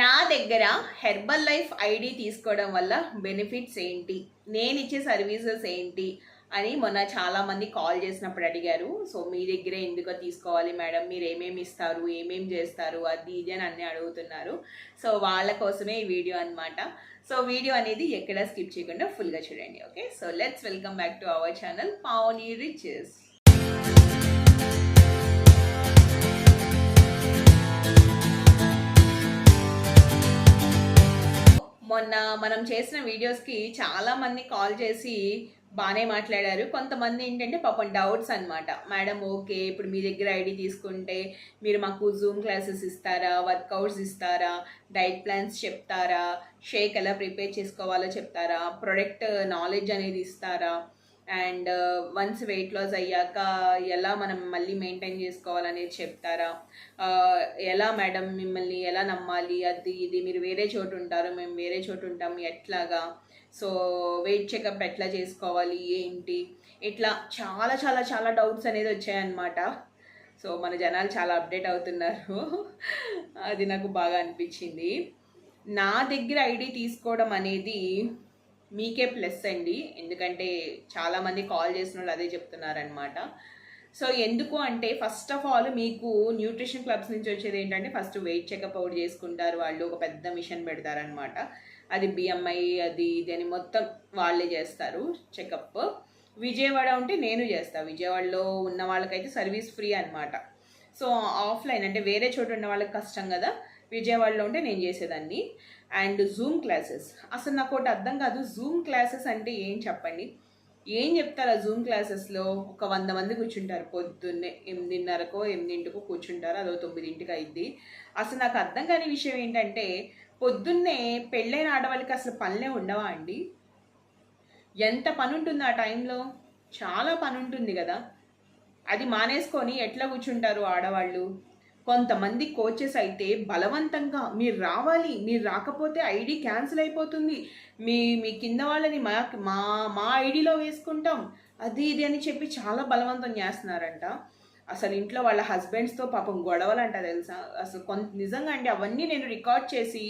నా దగ్గర herbal life ID తీసుకోవడం వల్ల బెనిఫిట్స్ ఏంటి? నేను ఇచ్చే సర్వీసెస్ ఏంటి? అని మొన్న చాలామంది కాల్ చేసినప్పుడు అడిగారు. సో మీ దగ్గరే ఎందుకు తీసుకోవాలి మేడం? మీరు ఏమేమి ఇస్తారు? ఏమేమి చేస్తారు? అది ఇది అని అన్నీ అడుగుతున్నారు. సో వాళ్ళ కోసమే ఈ వీడియో అన్నమాట. సో వీడియో అనేది ఎక్కడ స్కిప్ చేయకుండా ఫుల్గా చూడండి. Okay? So let's welcome back to our channel Pouni riches. మొన్న మనం చేసిన వీడియోస్కి చాలామంది కాల్ చేసి బాగానే మాట్లాడారు. కొంతమంది ఏంటంటే పాపం డౌట్స్ అనమాట మేడం ఓకే ఇప్పుడు మీ దగ్గర ఐడి తీసుకుంటే మీరు మాకు జూమ్ క్లాసెస్ ఇస్తారా? వర్కౌట్స్ ఇస్తారా? డైట్ ప్లాన్స్ చెప్తారా? షేక్ ఎలా ప్రిపేర్ చేసుకోవాలో చెప్తారా? ప్రొడక్ట్ నాలెడ్జ్ అనేది ఇస్తారా? అండ్ వన్స్ వెయిట్ లాస్ అయ్యాక ఎలా మనం మళ్ళీ మెయింటైన్ చేసుకోవాలనేది చెప్తారా? Uh, ఎలా మేడం మిమ్మల్ని ఎలా నమ్మాలి? అది ఇది మీరు వేరే చోటు ఉంటారు మేము వేరే చోటు ఉంటాం ఎట్లాగా? సో వెయిట్ చెకప్ ఎట్లా చేసుకోవాలి? ఏంటి? ఇట్లా చాలా చాలా చాలా డౌట్స్ అనేది వచ్చాయన్నమాట. సో మన జనాలు చాలా అప్డేట్ అవుతున్నారు. అది నాకు బాగా అనిపించింది. నా దగ్గర ఐడి తీసుకోవడం అనేది మీకే ప్లస్ అండి. ఎందుకంటే చాలామంది కాల్ చేసిన వాళ్ళు అదే చెప్తున్నారనమాట సో ఎందుకు అంటే ఫస్ట్ ఆఫ్ ఆల్ మీకు న్యూట్రిషన్ క్లబ్స్ నుంచి వచ్చేది ఏంటంటే ఫస్ట్ వెయిట్ చెకప్ అవుట్ చేసుకుంటారు వాళ్ళు. ఒక పెద్ద మిషన్ పెడతారనమాట అది బిఎంఐ అది ఇది అని మొత్తం వాళ్ళే చేస్తారు చెకప్. విజయవాడ ఉంటే నేను చేస్తాను విజయవాడలో ఉన్న వాళ్ళకైతే సర్వీస్ ఫ్రీ అనమాట సో ఆఫ్లైన్ అంటే వేరే చోటు ఉన్న వాళ్ళకి కష్టం కదా. విజయవాడలో ఉంటే నేను చేసేదాన్ని. And zoom classes. అసలు నాకు ఒకటి అర్థం కాదు జూమ్ క్లాసెస్ అంటే ఏం చెప్పండి? ఏం చెప్తారు ఆ జూమ్ క్లాసెస్లో? ఒక వంద మంది కూర్చుంటారు పొద్దున్నే ఎనిమిదిన్నరకో ఎనిమిదింటికో కూర్చుంటారు అదో తొమ్మిదింటికి అయింది అసలు నాకు అర్థం కాని విషయం ఏంటంటే పొద్దున్నే పెళ్ళైన ఆడవాళ్ళకి అసలు పనులే ఉండవా అండి? ఎంత పని ఉంటుంది ఆ టైంలో? చాలా పని ఉంటుంది కదా. అది మానేసుకొని ఎట్లా కూర్చుంటారు ఆడవాళ్ళు? కొంతమంది కోచెస్ అయితే బలవంతంగా మీరు రావాలి మీరు రాకపోతే ఐడి క్యాన్సిల్ అయిపోతుంది. మీ మీ కింద వాళ్ళని మా మా మా ఐడిలో వేసుకుంటాం. అది ఇది అని చెప్పి చాలా బలవంతం చేస్తున్నారంట. అసలు ఇంట్లో వాళ్ళ హస్బెండ్స్తో పాపం గొడవలు అంట తెలుసా? అసలు కొంత నిజంగా అండి అవన్నీ నేను రికార్డ్ చేసి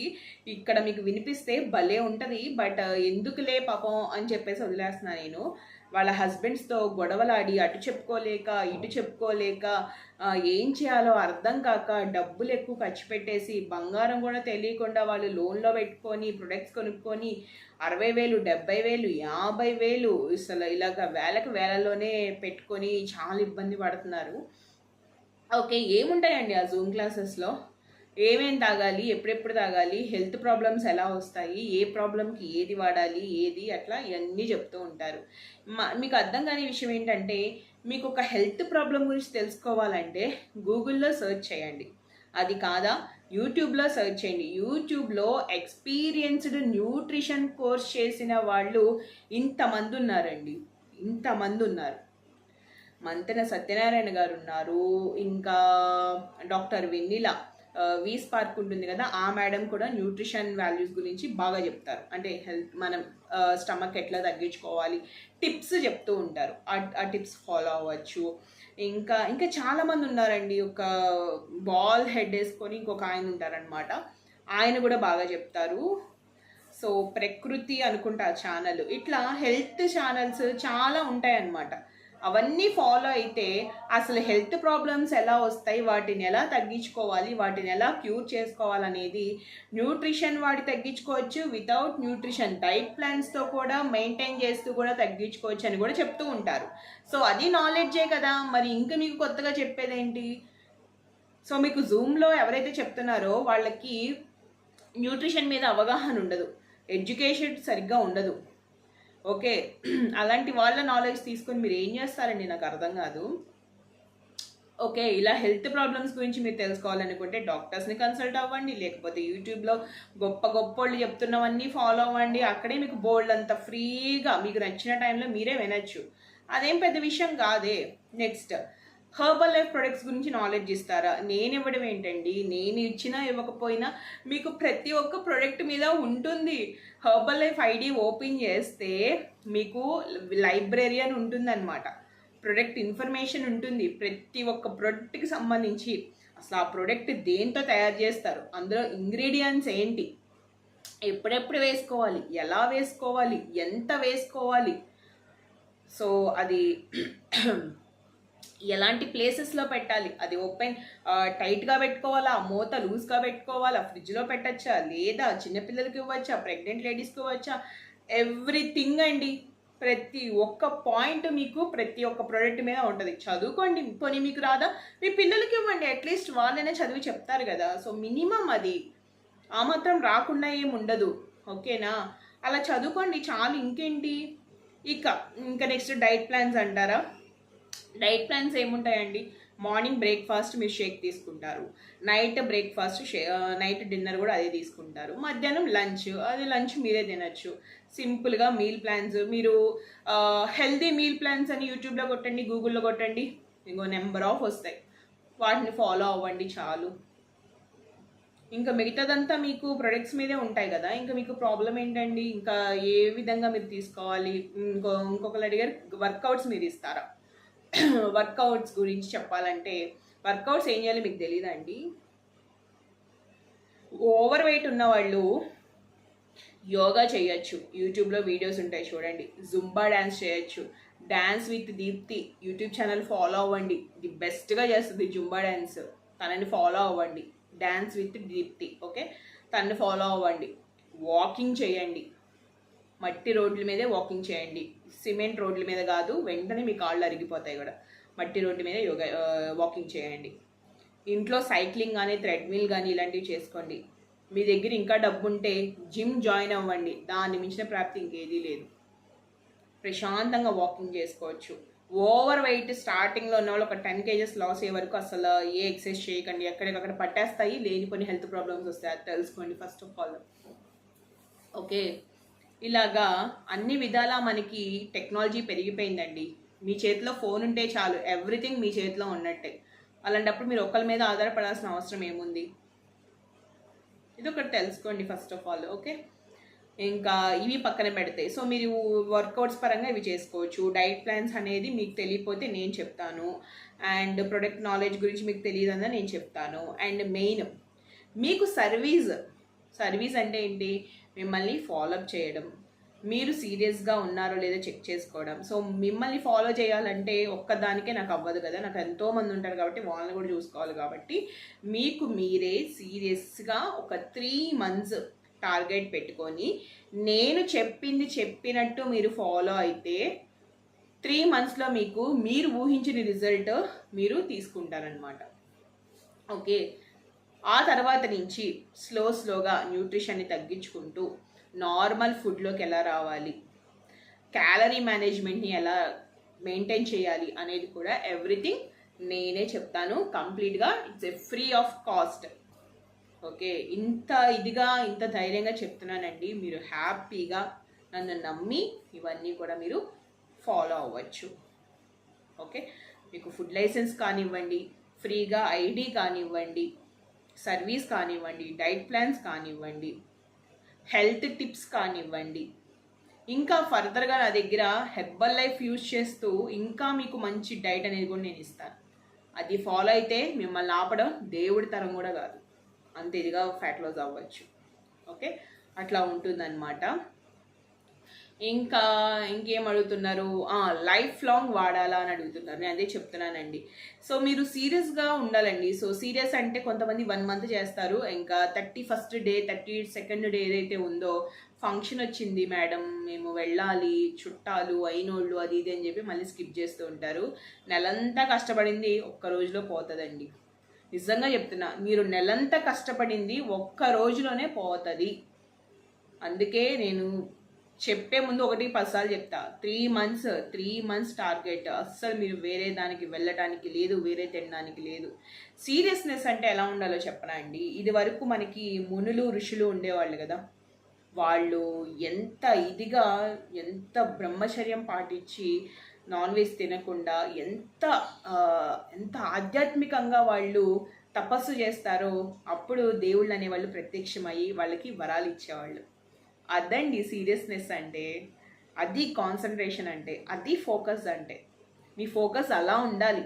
ఇక్కడ మీకు వినిపిస్తే భలే ఉంటుంది. బట్ ఎందుకులే పాపం అని చెప్పేసి వదిలేస్తున్నాను నేను. వాళ్ళ హస్బెండ్స్తో గొడవలాడి అటు చెప్పుకోలేక ఇటు చెప్పుకోలేక ఏం చేయాలో అర్థం కాక డబ్బులు ఎక్కువ ఖర్చు పెట్టేసి బంగారం కూడా తెలియకుండా వాళ్ళు లోన్లో పెట్టుకొని ప్రొడక్ట్స్ కొనుక్కొని అరవై వేలు డెబ్బై వేలు యాభై వేలు అసలు ఇలాగ వేలకు వేలలోనే పెట్టుకొని చాలా ఇబ్బంది పడుతున్నారు. ఓకే ఏముంటాయండి ఆ జూమ్ క్లాసెస్లో ఏమేం తాగాలి ఎప్పుడెప్పుడు తాగాలి హెల్త్ ప్రాబ్లమ్స్ ఎలా వస్తాయి ఏ ప్రాబ్లంకి ఏది వాడాలి ఏది అట్లా ఇవన్నీ చెప్తూ ఉంటారు. మా- మీకు అర్థం కాని విషయం ఏంటంటే మీకు ఒక హెల్త్ ప్రాబ్లం గురించి తెలుసుకోవాలంటే గూగుల్లో సెర్చ్ చేయండి. అది కాదా? యూట్యూబ్లో సెర్చ్ చేయండి. యూట్యూబ్లో ఎక్స్పీరియన్స్డ్ న్యూట్రిషన్ కోర్స్ చేసిన వాళ్ళు ఇంతమంది ఉన్నారండి. ఇంతమంది ఉన్నారు. మంతెన సత్యనారాయణ గారు ఉన్నారు ఇంకా డాక్టర్ వెన్నెల. వి స్పార్క్ ఉంటుంది కదా ఆ మేడం కూడా న్యూట్రిషన్ వాల్యూస్ గురించి బాగా చెప్తారు. అంటే హెల్త్ మనం స్టమక్ ఎట్లా తగ్గించుకోవాలి టిప్స్ చెప్తూ ఉంటారు. ఆ- టిప్స్ ఫాలో అవ్వచ్చు. ఇంకా ఇంకా చాలామంది ఉన్నారండి. ఒక బాల్ హెడ్ వేసుకొని ఇంకొక ఆయన ఉంటారనమాట ఆయన కూడా బాగా చెప్తారు. సో ప్రకృతి అనుకుంటా ఛానల్. ఇట్లా హెల్త్ ఛానల్స్ చాలా ఉంటాయన్నమాట. అవన్నీ ఫాలో అయితే అసలు హెల్త్ ప్రాబ్లమ్స్ ఎలా వస్తాయి? వాటిని ఎలా తగ్గించుకోవాలి? వాటిని ఎలా క్యూర్ చేసుకోవాలనేది న్యూట్రిషన్ వాడి తగ్గించుకోవచ్చు. వితౌట్ న్యూట్రిషన్ డైట్ ప్లాన్స్తో కూడా మెయింటైన్ చేస్తూ కూడా తగ్గించుకోవచ్చు అని కూడా చెప్తూ ఉంటారు. సో అది నాలెడ్జే కదా? మరి ఇంకా మీకు కొత్తగా చెప్పేదేంటి? సో మీకు జూమ్లో ఎవరైతే చెప్తున్నారో వాళ్ళకి న్యూట్రిషన్ మీద అవగాహన ఉండదు. ఎడ్యుకేషన్ సరిగ్గా ఉండదు. ఓకే. అలాంటి వాళ్ళ నాలెడ్జ్ తీసుకొని మీరు ఏం చేస్తారండి? నాకు అర్థం కాదు. ఓకే ఇలా హెల్త్ ప్రాబ్లమ్స్ గురించి మీరు తెలుసుకోవాలనుకుంటే డాక్టర్స్ని కన్సల్ట్ అవ్వండి లేకపోతే యూట్యూబ్లో గొప్ప గొప్ప వాళ్ళు చెప్తున్నవన్నీ ఫాలో అవ్వండి. అక్కడే మీకు బోల్డ్ అంత ఫ్రీగా మీకు నచ్చిన టైంలో మీరే వినొచ్చు. అదేం పెద్ద విషయం కాదే. నెక్స్ట్ హర్బల్ లైఫ్ ప్రొడక్ట్స్ గురించి నాలెడ్జ్ ఇస్తారా? నేను ఇవ్వడం ఏంటండి? నేను ఇచ్చినా ఇవ్వకపోయినా మీకు ప్రతి ఒక్క ప్రొడక్ట్ మీద ఉంటుంది. హర్బల్ లైఫ్ ఐడి ఓపెన్ చేస్తే మీకు లైబ్రరీ అని ఉంటుందన్నమాట. ప్రొడక్ట్ ఇన్ఫర్మేషన్ ఉంటుంది. ప్రతి ఒక్క ప్రొడక్ట్కి సంబంధించి. అసలు ఆ ప్రోడక్ట్ దేంతో తయారు చేస్తారు? అందులో ఇంగ్రీడియంట్స్ ఏంటి? ఎప్పుడెప్పుడు వేసుకోవాలి? ఎలా వేసుకోవాలి? ఎంత వేసుకోవాలి? సో అది ఎలాంటి ప్లేసెస్లో పెట్టాలి? అది ఓపెన్ టైట్గా పెట్టుకోవాలా? మూత లూజ్గా పెట్టుకోవాలా? ఫ్రిడ్జ్లో పెట్టచ్చా? లేదా చిన్నపిల్లలకి ఇవ్వచ్చా? ప్రెగ్నెంట్ లేడీస్కి ఇవ్వచ్చా? ఎవ్రీథింగ్ అండి. ప్రతి ఒక్క పాయింట్ మీకు ప్రతి ఒక్క ప్రోడక్ట్ మీద ఉంటుంది. చదువుకోండి. పోనీ మీకు రాదా? మీ పిల్లలకి ఇవ్వండి. అట్లీస్ట్ వాళ్ళైనా చదివి చెప్తారు కదా. సో మినిమం అది. ఆ మాత్రం రాకుండా ఏం ఉండదు. ఓకేనా? అలా చదువుకోండి. చాలు. ఇంకేంటి? ఇక ఇంకా నెక్స్ట్ డైట్ ప్లాన్స్ అంటారా? డైట్ ప్లాన్స్ ఏముంటాయండి? మార్నింగ్ బ్రేక్ఫాస్ట్ మీరు షేక్ తీసుకుంటారు. నైట్ బ్రేక్ఫాస్ట్ షే నైట్ డిన్నర్ కూడా అదే తీసుకుంటారు. మధ్యాహ్నం లంచ్ అది లంచ్ మీరే తినచ్చు. సింపుల్గా మీల్ ప్లాన్స్ మీరు హెల్దీ మీల్ ప్లాన్స్ అని యూట్యూబ్లో కొట్టండి గూగుల్లో కొట్టండి ఇంకో నెంబర్ ఆఫ్ వస్తాయి. వాటిని ఫాలో అవ్వండి చాలు. ఇంకా మిగతాదంతా మీకు ప్రొడక్ట్స్ మీదే ఉంటాయి కదా? ఇంకా మీకు ప్రాబ్లం ఏంటండి? ఇంకా ఏ విధంగా మీరు తీసుకోవాలి? ఇంకో ఇంకొకరు అడిగారు వర్కౌట్స్ మీరు ఇస్తారా? వర్కౌట్స్ గురించి చెప్పాలంటే వర్కౌట్స్ ఏం చేయాలి మీకు తెలియదండి ఓవర్ వెయిట్ ఉన్న వాళ్ళు యోగా చేయొచ్చు. యూట్యూబ్లో వీడియోస్ ఉంటాయి చూడండి. జుంబా డ్యాన్స్ చేయొచ్చు. Dance with Deepti YouTube channel follow అవ్వండి. ది బెస్ట్గా చేస్తుంది జుంబా డ్యాన్స్ తనని ఫాలో అవ్వండి. Dance with Deepti okay? తనని ఫాలో అవ్వండి. వాకింగ్ చేయండి. మట్టి రోడ్ల మీదే వాకింగ్ చేయండి. సిమెంట్ రోడ్ల మీద కాదు వెంటనే మీ కాళ్ళు అరిగిపోతాయి కూడా. మట్టి రోడ్డు మీద యోగా వాకింగ్ చేయండి. ఇంట్లో సైక్లింగ్ కానీ థ్రెడ్మిల్ కానీ ఇలాంటివి చేసుకోండి. మీ దగ్గర ఇంకా డబ్బు ఉంటే జిమ్ జాయిన్ అవ్వండి. దాన్ని మించిన ప్రాప్తి ఇంకేదీ లేదు. ప్రశాంతంగా వాకింగ్ చేసుకోవచ్చు. ఓవర్ వెయిట్ స్టార్టింగ్లో ఉన్న వాళ్ళు ఒక టెన్ కేజెస్ లాస్ అయ్యే వరకు అసలు ఏ ఎక్సర్సైజ్ చేయకండి. ఎక్కడికక్కడ పట్టేస్తాయి లేనిపోని హెల్త్ ప్రాబ్లమ్స్ వస్తాయి. అది తెలుసుకోండి ఫస్ట్ ఆఫ్ ఆల్ ఓకే ఇలాగా అన్ని విధాలా మనకి టెక్నాలజీ పెరిగిపోయిందండి. మీ చేతిలో ఫోన్ ఉంటే చాలు ఎవ్రీథింగ్ మీ చేతిలో ఉన్నట్టే. అలాంటప్పుడు మీరు ఒకరి మీద ఆధారపడాల్సిన అవసరం ఏముంది? ఇది ఒకటి తెలుసుకోండి ఫస్ట్ ఆఫ్ ఆల్ ఓకే? ఇంకా ఇవి పక్కన పెడితే సో మీరు వర్కౌట్స్ పరంగా ఇవి చేసుకోవచ్చు. డైట్ ప్లాన్స్ అనేది మీకు తెలియపోతే నేను చెప్తాను. అండ్ ప్రొడక్ట్ నాలెడ్జ్ గురించి మీకు తెలియదన్నా నేను చెప్తాను. అండ్ మెయిన్ మీకు సర్వీస్ సర్వీస్ అంటే ఏంటి? మిమ్మల్ని ఫాలోఅప్ చేయడం. మీరు సీరియస్గా ఉన్నారో లేదో చెక్ చేసుకోవడం. సో మిమ్మల్ని ఫాలో చేయాలంటే ఒక్కదానికే నాకు అవ్వదు కదా. నాకు ఎంతోమంది ఉంటారు కాబట్టి వాళ్ళని కూడా చూసుకోవాలి కాబట్టి మీకు మీరే సీరియస్గా ఒక త్రీ మంత్స్ టార్గెట్ పెట్టుకొని నేను చెప్పింది చెప్పినట్టు మీరు ఫాలో అయితే త్రీ మంత్స్లో మీకు మీరు ఊహించిన రిజల్ట్ మీరు తీసుకుంటారనమాట ఓకే ఆ తర్వాత నుంచి స్లో స్లోగా న్యూట్రిషన్ని తగ్గించుకుంటూ నార్మల్ ఫుడ్లోకి ఎలా రావాలి? క్యాలరీ మేనేజ్మెంట్ని ఎలా మెయింటైన్ చేయాలి అనేది కూడా ఎవ్రీథింగ్ నేనే చెప్తాను. కంప్లీట్గా it's a free of cost. Okay? ఇంత ఇదిగా ఇంత ధైర్యంగా చెప్తున్నానండి. మీరు హ్యాపీగా నన్ను నమ్మి ఇవన్నీ కూడా మీరు ఫాలో అవ్వచ్చు. ఓకే? మీకు ఫుడ్ లైసెన్స్ కానివ్వండి ఫ్రీగా ఐడి కానివ్వండి సర్వీస్ కానివ్వండి డైట్ ప్లాన్స్ కానివ్వండి హెల్త్ టిప్స్ కానివ్వండి. ఇంకా ఫర్దర్గా నా దగ్గర హెర్బల్ లైఫ్ యూజ్ చేస్తూ ఇంకా మీకు మంచి డైట్ అనేది కూడా నేను ఇస్తాను. అది ఫాలో అయితే మిమ్మల్ని ఆపడం దేవుడి తరం కూడా కాదు. అంత ఇదిగా ఫ్యాట్ లాస్ అవ్వచ్చు. ఓకే? అట్లా ఉంటుందన్నమాట. ఇంకా ఇంకేం అడుగుతున్నారు? లైఫ్ లాంగ్ వాడాలా అని అడుగుతున్నారు. నేను అదే చెప్తున్నానండి. సో మీరు సీరియస్గా ఉండాలండి. సో సీరియస్ అంటే కొంతమంది వన్ మంత్ చేస్తారు. ఇంకా thirty first day thirty second day ఏదైతే ఉందో ఫంక్షన్ వచ్చింది మేడం మేము వెళ్ళాలి చుట్టాలు అయినోళ్ళు అది ఇది అని చెప్పి మళ్ళీ స్కిప్ చేస్తూ ఉంటారు. నెలంతా కష్టపడింది ఒక్క రోజులో పోతుందండి. నిజంగా చెప్తున్నా మీరు నెలంతా కష్టపడింది ఒక్క రోజులోనే పోతుంది. అందుకే నేను చెప్పే ముందు ఒకటి పదిసార్లు చెప్తా. Three months three months target. అస్సలు మీరు వేరే దానికి వెళ్ళటానికి లేదు వేరే తినడానికి లేదు. సీరియస్నెస్ అంటే ఎలా ఉండాలో చెప్పనా అండి? ఇది వరకు మనకి మునులు ఋషులు ఉండేవాళ్ళు కదా. వాళ్ళు ఎంత ఇదిగా ఎంత బ్రహ్మచర్యం పాటించి నాన్ వెజ్ తినకుండా ఎంత ఎంత ఆధ్యాత్మికంగా వాళ్ళు తపస్సు చేస్తారో అప్పుడు దేవుళ్ళు అనేవాళ్ళు ప్రత్యక్షమయ్యి వాళ్ళకి వరాలు ఇచ్చేవాళ్ళు. అదండి సీరియస్నెస్ అంటే అది కాన్సన్ట్రేషన్ అంటే అది ఫోకస్ అంటే. మీ ఫోకస్ అలా ఉండాలి.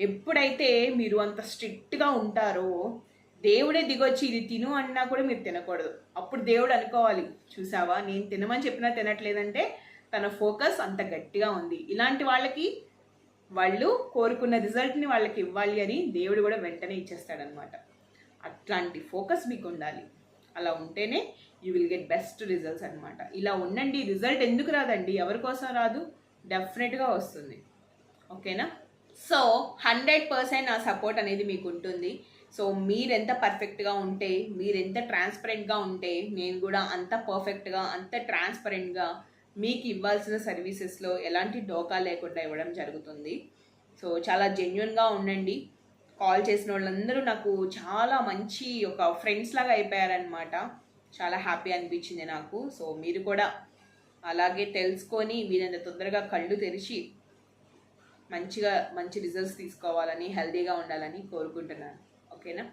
ఎప్పుడైతే మీరు అంత స్ట్రిక్ట్గా ఉంటారో దేవుడే దిగొచ్చి ఇది తిను అన్నా కూడా మీరు తినకూడదు. అప్పుడు దేవుడు అనుకోవాలి చూసావా నేను తినమని చెప్పినా తినట్లేదంటే తన ఫోకస్ అంత గట్టిగా ఉంది. ఇలాంటి వాళ్ళకి వాళ్ళు కోరుకున్న రిజల్ట్ని వాళ్ళకి ఇవ్వాలి అని దేవుడు కూడా వెంటనే ఇచ్చేస్తాడనమాట. అట్లాంటి ఫోకస్ మీకు ఉండాలి అలా ఉంటేనే you will get best results అనమాట ఇలా ఉండండి రిజల్ట్ ఎందుకు రాదండి? ఎవరి కోసం రాదు? డెఫినెట్గా వస్తుంది. ఓకేనా సో హండ్రెడ్ పర్సెంట్ నా సపోర్ట్ అనేది మీకు ఉంటుంది. సో మీరెంత పర్ఫెక్ట్గా ఉంటే మీరెంత ట్రాన్స్పరెంట్గా ఉంటే నేను కూడా అంత పర్ఫెక్ట్గా అంత ట్రాన్స్పరెంట్గా మీకు ఇవ్వాల్సిన సర్వీసెస్లో ఎలాంటి డోకా లేకుండా ఇవ్వడం జరుగుతుంది. సో చాలా జెన్యున్గా ఉండండి. కాల్ చేసిన వాళ్ళందరూ నాకు చాలా మంచి ఒక ఫ్రెండ్స్ లాగా అయిపోయారనమాట చాలా హ్యాపీ అనిపించింది నాకు. సో మీరు కూడా అలాగే తెలుసుకొని వీరంత తొందరగా కళ్ళు తెరిచి మంచిగా మంచి రిజల్ట్స్ తీసుకోవాలని హెల్దీగా ఉండాలని కోరుకుంటున్నాను. ఓకేనా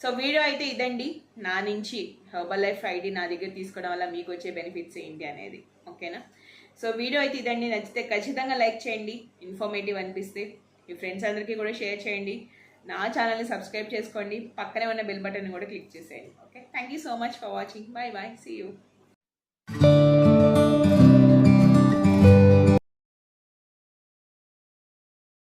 సో వీడియో అయితే ఇదండి. నా నుంచి హెర్బల్ లైఫ్ ఐడి నా దగ్గర తీసుకోవడం వల్ల మీకు వచ్చే బెనిఫిట్స్ ఏంటి అనేది. ఓకేనా సో వీడియో అయితే ఇదండి. నచ్చితే ఖచ్చితంగా లైక్ చేయండి. ఇన్ఫర్మేటివ్ అనిపిస్తే మీ ఫ్రెండ్స్ అందరికీ కూడా షేర్ చేయండి. నా ఛానల్ని సబ్స్క్రైబ్ చేసుకోండి. పక్కనే ఉన్న బెల్ బటన్ కూడా క్లిక్ చేసేయండి. Okay, thank you so much for watching. Bye bye. See you.